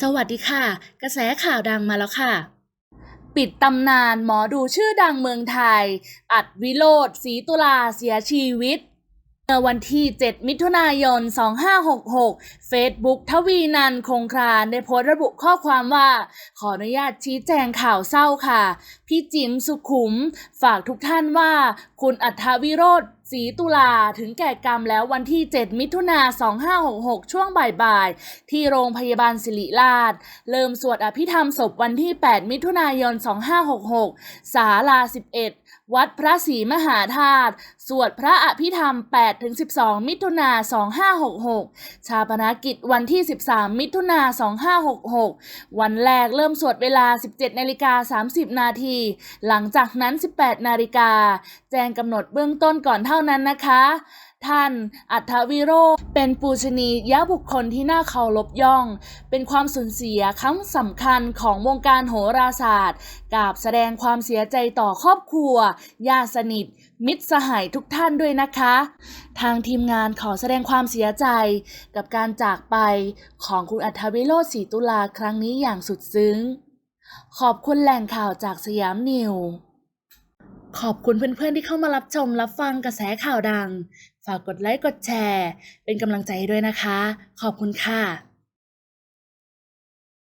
สวัสดีค่ะ กระแสข่าวดังมาแล้วค่ะ ปิดตำนานหมอดูชื่อดังเมืองไทย อัดวิโรธศรีตุลาเสียชีวิตเมื่อวันที่ 7 มิถุนายน 2566 Facebook ทวีนันท์คงครานได้โพสต์ระบุข้อความว่า ขออนุญาตชี้แจงข่าวเศร้าค่ะ พี่จิมสุขุม ฝากทุกท่านว่า คุณอัธวิโรธศรีตุลาถึงแก่กรรมแล้ววันที่ 7 มิถุนา2566 ช่วงบ่ายๆ ที่โรงพยาบาลศิริราช เริ่มสวดอภิธรรมศพวันที่ 8 มิถุนายน 2566 ศาลา 11 วัดพระศรีมหาธาตุ สวดพระอภิธรรม 8-12 มิถุนา2566 ชาปนกิจวันที่ 13 มิถุนา2566 วันแรกเริ่มสวดเวลา 17นาฬิกา30 นาที หลังจากนั้น 18 นาฬิกา แจ้งกำหนดเบื้องต้นก่อนเท่านั้นนะคะ ท่านอัธวิโรเป็นปูชนียบุคคลที่น่าเคารพย่อง เป็นความสูญเสียครั้งสำคัญของวงการโหราศาสตร์กราบแสดงความเสียใจต่อครอบครัวญาติสนิท มิตรสหายทุกท่านด้วยนะคะ ทางทีมงานขอแสดงความเสียใจกับการจากไปของคุณอัธวิโรศรีตุลาครั้งนี้อย่างสุดซึ้ง ขอบคุณแหล่งข่าวจากสยามนิว ขอบคุณเพื่อนๆที่เข้ามารับชมรับฟังกระแสข่าวดัง ฝากกดไลค์กดแชร์ เป็นกำลังใจให้ด้วยนะคะ ขอบคุณค่ะ